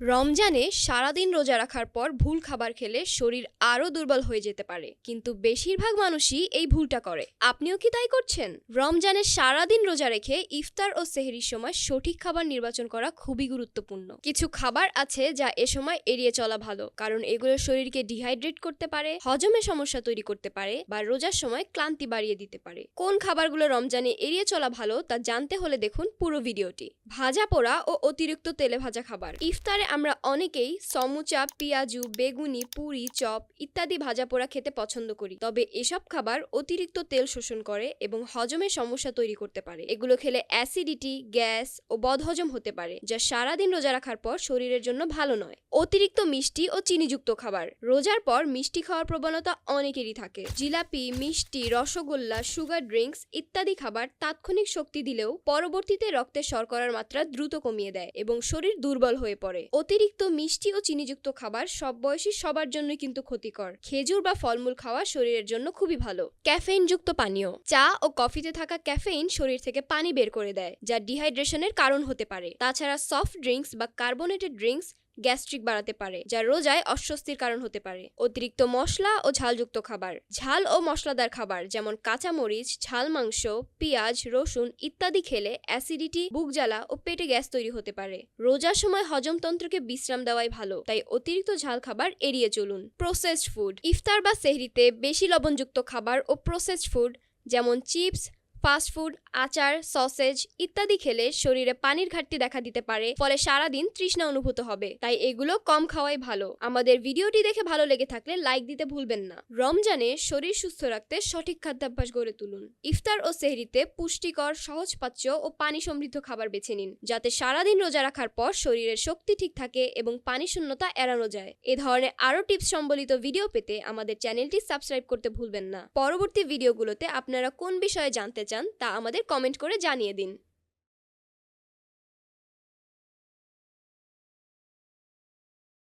রমজানে সারাদিন রোজা রাখার পর ভুল খাবার খেলে শরীর আরও দুর্বল হয়ে যেতে পারে, কিন্তু বেশিরভাগ মানুষই এই ভুলটা করে। আপনিও কি তাই করছেন? রমজানে সারাদিন রোজা রেখে ইফতার ও সেহরির সময় সঠিক খাবার নির্বাচন করা খুবই গুরুত্বপূর্ণ। কিছু খাবার আছে যা এ সময় এড়িয়ে চলা ভালো, কারণ এগুলো শরীরকে ডিহাইড্রেট করতে পারে, হজমে সমস্যা তৈরি করতে পারে বা রোজার সময় ক্লান্তি বাড়িয়ে দিতে পারে। কোন খাবারগুলো রমজানে এড়িয়ে চলা ভালো তা জানতে হলে দেখুন পুরো ভিডিওটি। ভাজা পোড়া ও অতিরিক্ত তেলে ভাজা খাবার। ইফতারে আমরা অনেকেই সমুচা, পেঁয়াজু, বেগুনি, পুরি, চপ ইত্যাদি ভাজা পোড়া খেতে পছন্দ করি। তবে এসব খাবার অতিরিক্ত তেল শোষণ করে এবং হজমের সমস্যা তৈরি করতে পারে। এগুলো খেলে অ্যাসিডিটি, গ্যাস ও বদহজম হতে পারে, যা সারাদিন রোজা রাখার পর শরীরের জন্য ভালো নয়। অতিরিক্ত মিষ্টি ও চিনিযুক্ত খাবার। রোজার পর মিষ্টি খাওয়ার প্রবণতা অনেকেরই থাকে। জিলাপি, মিষ্টি, রসগোল্লা, সুগার ড্রিঙ্কস ইত্যাদি খাবার তাৎক্ষণিক শক্তি দিলেও পরবর্তীতে রক্তে শর্করার মাত্রা দ্রুত কমিয়ে দেয় এবং শরীর দুর্বল হয়ে পড়ে। অতিরিক্ত মিষ্টি ও চিনিযুক্ত খাবার সব বয়সী সবার জন্য কিন্তু ক্ষতিকর। খেজুর বা ফলমূল খাওয়া শরীরের জন্য খুবই ভালো। ক্যাফেইন যুক্ত পানীয়। চা ও কফিতে থাকা ক্যাফেইন শরীর থেকে পানি বের করে দেয়, যা ডিহাইড্রেশনের কারণ হতে পারে। তাছাড়া সফট ড্রিঙ্কস বা কার্বোনেটেড ড্রিঙ্কস গ্যাস্ট্রিক বাড়াতে পারে, যা রোজায় অস্বস্তির কারণ হতে পারে। অতিরিক্ত মশলা ও ঝালযুক্ত খাবার, ঝাল ও মশলাদার খাবার যেমন কাঁচামরিচ, ঝাল মাংস, পেঁয়াজ, রসুন ইত্যাদি খেলে অ্যাসিডিটি, বুক জ্বালা ও পেটে গ্যাস তৈরি হতে পারে। রোজার সময় হজমতন্ত্রকে বিশ্রাম দেওয়াই ভালো, তাই অতিরিক্ত ঝাল খাবার এড়িয়ে চলুন। প্রসেসড ফুড, ইফতার বা সেহরিতে বেশি লবণযুক্ত খাবার ও প্রসেসড ফুড যেমন চিপস ফাস্ট ফুড আচার সসেজ ইত্যাদি খেলে শরীরে পানির ঘাটতি দেখা দিতে পারে, ফলে সারাদিন তৃষ্ণা অনুভূত হবে। তাই এগুলো কম খাওয়াই ভালো। আমাদের ভিডিওটি দেখে ভালো লেগে থাকলে লাইক দিতে ভুলবেন না। রমজানে শরীর সুস্থ রাখতে সঠিক খাদ্যাভ্যাস গড়ে তুলুন। ইফতার ও সেহরিতে পুষ্টিকর, সহজপাচ্য ও পানি সমৃদ্ধ খাবার বেছে নিন, যাতে সারাদিন রোজা রাখার পর শরীরের শক্তি ঠিক থাকে এবং পানি শূন্যতা এড়ানো যায়। এ ধরনের আরও টিপস সম্বলিত ভিডিও পেতে আমাদের চ্যানেলটি সাবস্ক্রাইব করতে ভুলবেন না। পরবর্তী ভিডিওগুলোতে আপনারা কোন বিষয়ে জানতে চান তা আমাদের কমেন্ট করে জানিয়ে দিন।